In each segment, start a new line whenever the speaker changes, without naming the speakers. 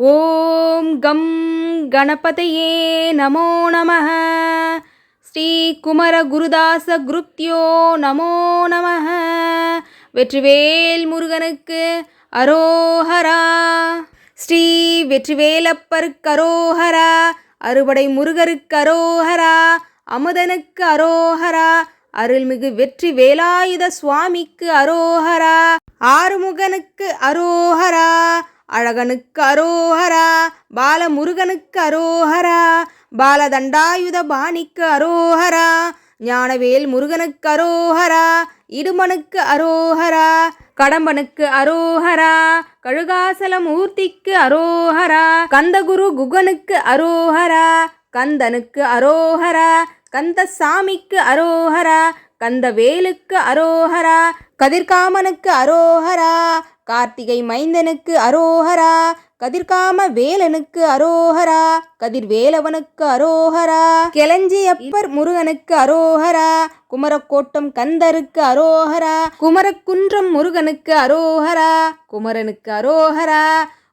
ஓம் come கணபதையே நமோ நம ஸ்ரீ குமர குருதாச குருப்தியோ நமோ நம வெற்றிவேல் முருகனுக்கு அரோஹரா. ஸ்ரீ வெற்றிவேலப்பருக்கு அரோஹரா. அறுபடை முருகருக்கு அரோஹரா. அமுதனுக்கு அரோஹரா. அருள்மிகு வெற்றி வேலாயுத சுவாமிக்கு அரோஹரா. ஆறுமுகனுக்கு அரோஹரா. அழகனுக்கு அரோஹரா பாலமுருகனுக்கு அரோஹரா பாலதண்டாயுத பாணிக்கு அரோஹரா ஞானவேல் முருகனுக்கு அரோஹரா இடுமனுக்கு அரோஹரா கடம்பனுக்கு அரோஹரா கழுகாசல மூர்த்திக்கு அரோஹரா கந்தகுரு குகனுக்கு அரோஹரா கந்தனுக்கு அரோஹரா கந்தசாமிக்கு அரோஹரா கந்தவேலுக்கு அரோஹரா கதிர்காமனுக்கு அரோஹரா கார்த்திகை மைந்தனுக்கு அரோஹரா கதிர்காம வேலனுக்கு அரோஹரா கதிர்வேலவனுக்கு அரோஹரா கெளஞ்சியப்பர் முருகனுக்கு அரோஹரா குமரக்கோட்டம் கந்தருக்கு அரோஹரா குமரக்குன்றம் முருகனுக்கு அரோஹரா குமரனுக்கு அரோஹரா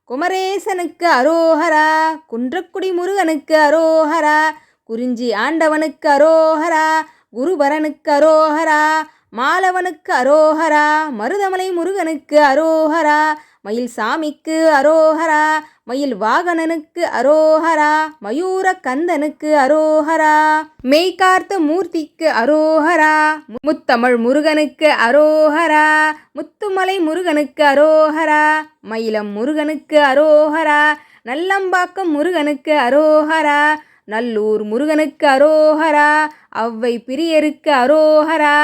குமரேசனுக்கு அரோஹரா குன்றக்குடி முருகனுக்கு அரோஹரா குறிஞ்சி ஆண்டவனுக்கு அரோஹரா குருபரனுக்கு அரோஹரா மாலவனுக்கு அரோஹரா மருதமலை முருகனுக்கு அரோஹரா மயில் சாமிக்கு அரோஹரா மயில் வாகனனுக்கு அரோஹரா மயூர கந்தனுக்கு அரோஹரா மெய்கார்த்த மூர்த்திக்கு அரோஹரா முத்தமிழ் முருகனுக்கு அரோஹரா முத்துமலை முருகனுக்கு அரோஹரா மயிலம் முருகனுக்கு அரோஹரா நல்லம்பாக்கம் முருகனுக்கு அரோஹரா நல்லூர் முருகனுக்கு அரோஹரா அவ்வை பிரியருக்கு அரோஹரா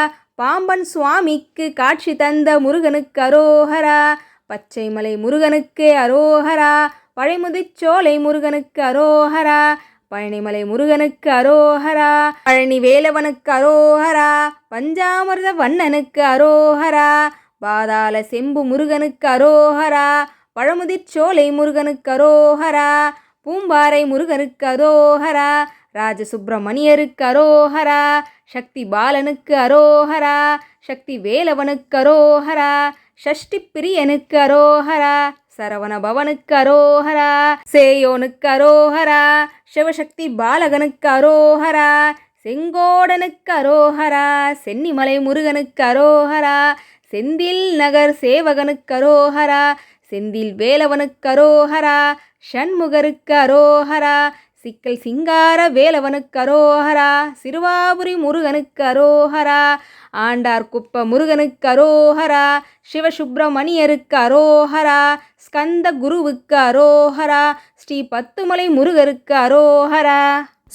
பாம்பன் சுவாமிக்கு காட்சி தந்த முருகனுக்கு அரோஹரா. பச்சைமலை முருகனுக்கு அரோஹரா. பழைமுதிச்சோலை முருகனுக்கு அரோஹரா. பழனிமலை முருகனுக்கு அரோஹரா. பழனி வேலவனுக்கு அரோஹரா. பஞ்சாமிர்த வண்ணனுக்கு அரோஹரா. பாதாள செம்பு முருகனுக்கு அரோஹரா. பழமுதிச்சோலை முருகனுக்கு அரோஹரா. பூம்பாறை முருகனுக்கு அரோஹரா. ராஜசுப்பிரமணியருக்கு அரோஹரா சக்தி பாலனுக்கு அரோஹரா சக்தி வேலவனுக்கு அரோஹரா ஷஷ்டி பிரியனுக்கு அரோஹரா சரவண பவனுக்கு அரோஹரா சேயோனுக்கு அரோஹரா சிவசக்தி பாலகனுக்கு அரோஹரா செங்கோடனுக்கு அரோஹரா சென்னிமலை முருகனுக்கு அரோஹரா செந்தில் நகர் சேவகனுக்கு அரோஹரா செந்தில் வேலவனுக்கு அரோஹரா ஷண்முகருக்கு அரோஹரா சிக்கல் சிங்கார வேலவனுக்கு அரோஹரா சிறுவாபுரி முருகனுக்கு அரோஹரா ஆண்டார் குப்ப முருகனுக்கு அரோஹரா சிவசுப்பிரமணியருக்கு அரோஹரா ஸ்கந்த குருவுக்கு அரோஹரா ஸ்ரீ பத்துமலை முருகருக்கு அரோஹரா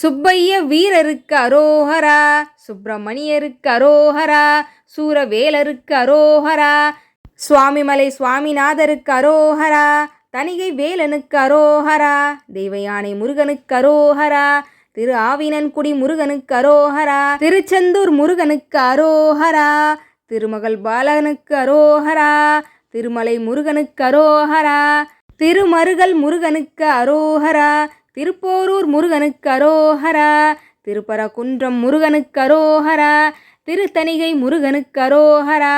சுப்பைய வீரருக்கு அரோஹரா சுப்பிரமணியருக்கு அரோஹரா சூரவேலருக்கு அரோஹரா சுவாமிமலை சுவாமிநாதருக்கு அரோஹரா தனிகை வேலனுக்கு அரோஹரா தெய்வயானை முருகனுக்கு அரோஹரா திரு ஆவினன்குடி முருகனுக்கு அரோஹரா திருச்செந்தூர் முருகனுக்கு அரோஹரா திருமகள் பாலகனுக்கு அரோஹரா திருமலை முருகனுக்கு அரோஹரா திருமருகல் முருகனுக்கு அரோஹரா திருப்போரூர் முருகனுக்கு அரோஹரா திருப்பரகுன்றம் முருகனுக்கு அரோஹரா திருத்தணிகை முருகனுக்கு அரோஹரா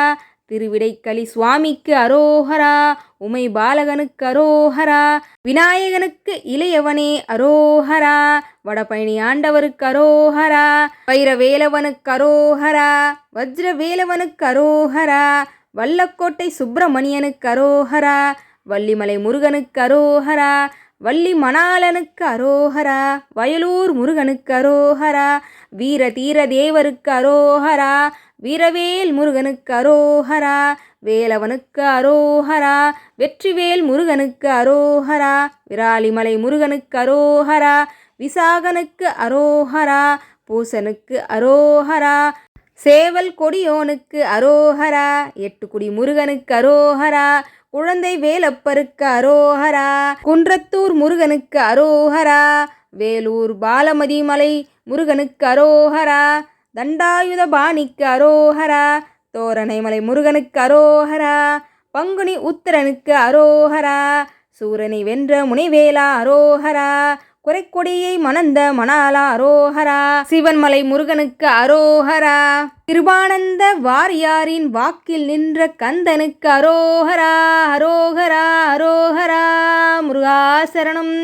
திருவிடைக்களி சுவாமிக்கு அரோஹரா உமை பாலகனுக்கு அரோஹரா விநாயகனுக்கு இளையவனே அரோஹரா வடபழனி ஆண்டவருக்கு அரோஹரா வைரவேலவனுக்கு அரோஹரா வஜ்ரவேலவனுக்கு அரோஹரா வல்லக்கோட்டை சுப்பிரமணியனுக்கு அரோஹரா வள்ளிமலை முருகனுக்கு அரோஹரா வள்ளி மணாலனுக்கு அரோஹரா வயலூர் முருகனுக்கு அரோஹரா வீர தீர தேவருக்கு அரோஹரா வீரவேல் முருகனுக்கு அரோஹரா வேலவனுக்கு அரோஹரா வெற்றிவேல் முருகனுக்கு அரோஹரா விராலிமலை முருகனுக்கு அரோஹரா விசாகனுக்கு அரோஹரா பூசனுக்கு அரோஹரா சேவல் கொடியோனுக்கு அரோஹரா எட்டுக்குடி முருகனுக்கு அரோஹரா குழந்தை வேலப்பருக்கு அரோஹரா குன்றத்தூர் முருகனுக்கு அரோஹரா வேலூர் பாலமதி மலை முருகனுக்கு அரோஹரா தண்டாயுத பாணிக்கு அரோஹரா தோரணைமலை முருகனுக்கு அரோஹரா பங்குனி உத்திரனுக்கு அரோஹரா சூரனை வென்ற முனைவேலா அரோஹரா குறைக்கொடியை மணந்த மணாலா அரோஹரா சிவன்மலை முருகனுக்கு அரோஹரா கிருபானந்த வாரியாரின் வாக்கில் நின்ற கந்தனுக்கு அரோஹரா அரோஹரா அரோஹரா முருகாசரணம்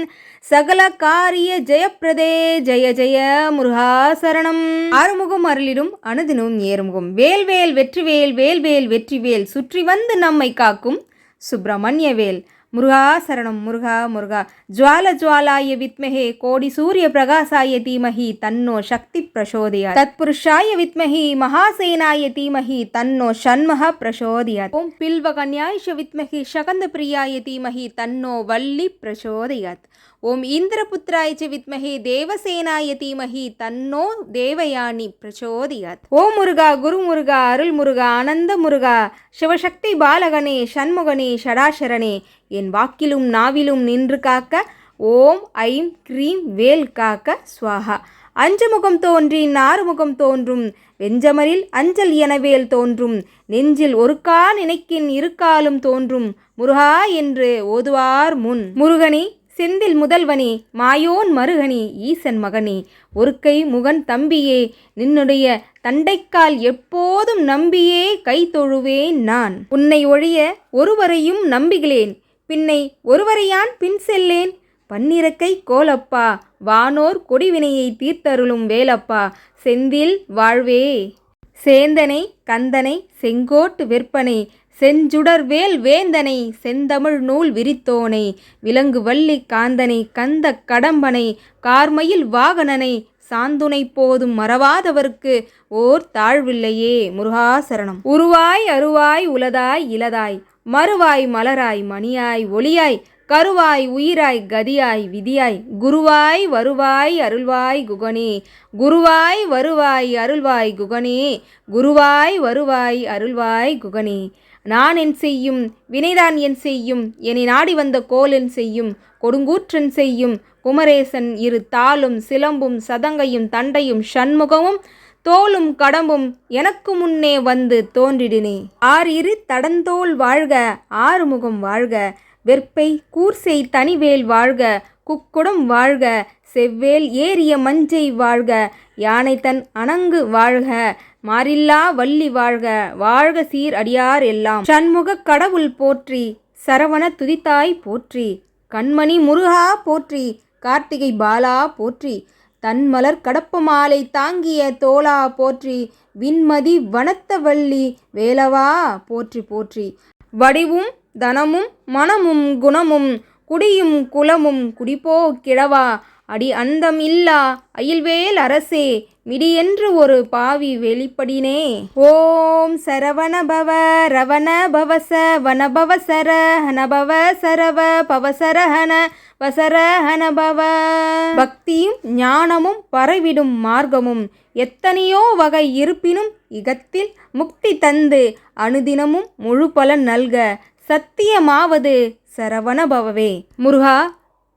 சகல காரிய ஜெயப்பிரதே ஜெய ஜெய முருகாசரணம் ஆறுமுகம் அருளிடும் அனுதினும் ஏறுமுகம். வேல்வேல் வெற்றிவேல் வேல்வேல் வெற்றிவேல் சுற்றி வந்து நம்மை காக்கும் சுப்பிரமணியவேல் முருகா சரணம் முருகா முருகா. ஜுவால ஜுவாலாய வித்மஹே கோடி சூரிய பிரகாசாய தீமஹி தன்னோ சக்தி பிரசோதயா தத்புருஷாய வித்மஹி மகாசேனாய தீமஹி தன்னோ ஷண்மஹ பிரசோதயா ஓம் பில்வ கன்யாயிஷ வித்மஹி சகந்த பிரியாய தீமஹி தன்னோ வள்ளி பிரசோதயாத். ஓம் இந்திரபுத்திராய ச வித்மஹே தேவசேனாய தீமஹி தன்னோ தேவயானி பிரச்சோதியாத் ஓம் முருகா குரு முருகா அருள் முருகா ஆனந்த முருகா. சிவசக்தி பாலகனே சண்முகனே ஷடாசரணே என் வாக்கிலும் நாவிலும் நின்று காக்க ஓம் ஐம் க்ரீம் வேல் காக்க ஸ்வாஹா அஞ்சு முகம் தோன்றி நாறுமுகம் தோன்றும் வெஞ்சமரில் அஞ்சல் எனவேல் தோன்றும் நெஞ்சில் ஒருக்கா நினைக்கின் இருக்காலும் தோன்றும் முருகா என்று ஓதுவார் முன். முருகனி செந்தில் முதல்வனே மாயோன் மருகனே ஈசன் மகனே ஒருக்கை முகன் தம்பியே நின்னுடைய தண்டைக்கால் எப்போதும் நம்பியே கை தொழுவேன் நான். உன்னை ஒழிய ஒருவரையும் நம்புகிறேன் பின்னை ஒருவரையான் பின் செல்லேன். பன்னிரக்கை கோலப்பா வானோர் கொடிவினையை தீர்த்தருளும் வேலப்பா செந்தில் வாழ்வே. சேந்தனை கந்தனை செங்கோட்டு விற்பனை செஞ்சுடர்வேல் வேந்தனை செந்தமிழ் நூல் விரித்தோனை விலங்கு வள்ளி காந்தனை கந்த கடம்பனை கார்மயில் வாகனனை சாந்துணை போதும் மறவாதவர்க்கு ஓர் தாழ்வில்லையே முருகாசரணம். உருவாய் அருவாய் உலதாய் இலதாய் மறுவாய் மலராய் மணியாய் ஒளியாய் கருவாய் உயிராய் கதியாய் விதியாய் குருவாய் வருவாய் அருள்வாய் குகனே குருவாய் வருவாய் அருள்வாய் குகனே குருவாய் வருவாய் அருள்வாய் குகனே. நான் என் செய்யும் வினைதான் என் செய்யும் என்னை நாடி வந்த கோலன் செய்யும் கொடுங்கூற்றன் செய்யும் குமரேசன் இரு தாளும் சிலம்பும் சதங்கையும் தண்டையும் ஷண்முகமும் தோலும் கடம்பும் எனக்கு முன்னே வந்து தோன்றிடினே. ஆறிரு தடந்தோல் வாழ்க ஆறுமுகம் வாழ்க வெற்பை கூர்செய் தனிவேல் வாழ்க குக்குடம் வாழ்க செவ்வேல் ஏறிய மஞ்சை வாழ்க யானை தன் அணங்கு வாழ்க மாறில்லா வள்ளி வாழ்க வாழ்க சீர் அடியார் எல்லாம். சண்முக கடவுள் போற்றி சரவண துதித்தாய் போற்றி கண்மணி முருகா போற்றி கார்த்திகை பாலா போற்றி தன்மலர் கடப்பு மாலை தாங்கிய தோளா போற்றி விண்மதி வனத்தவள்ளி வேலவா போற்றி போற்றி. வடிவும் தனமும் மனமும் குணமும் குடியும் குலமும் குடிப்போ கிழவா அடி அந்தம் இல்லா அயில்வேல் அரசே மிடியென்று ஒரு பாவி வெளிப்படினே. ஓம் சரவணபவ ரவண பவச வனபவ சர ஹனபவ சரவ பவசரஹன வசரஹனபவ பக்தியும் ஞானமும் பரவிடும் மார்க்கமும் எத்தனையோ வகை இருப்பினும் இகத்தில் முக்தி தந்து அனுதினமும் முழு பலன் நல்க சத்தியமாவது சரவணபவவே. முருகா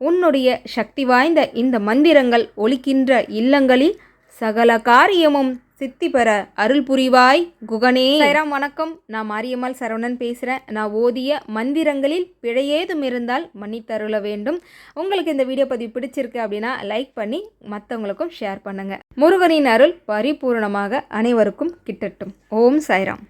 உன்னுடைய சக்தி வாய்ந்த இந்த மந்திரங்கள் ஒலிக்கின்ற இல்லங்களில் சகல காரியமும் சித்தி பெற அருள் புரிவாய் குகனே. சைராம் வணக்கம். நான் மாரியம்மாள் சரவணன் பேசுகிறேன் நான் ஓதிய மந்திரங்களில் பிழையேதும் இருந்தால் மன்னித்தருள வேண்டும். உங்களுக்கு இந்த வீடியோ பதிவு பிடிச்சிருக்கு அப்படின்னா லைக் பண்ணி மற்றவங்களுக்கும் ஷேர் பண்ணுங்கள் முருகனின் அருள் பரிபூர்ணமாக அனைவருக்கும் கிட்டட்டும். ஓம் சாய்ராம்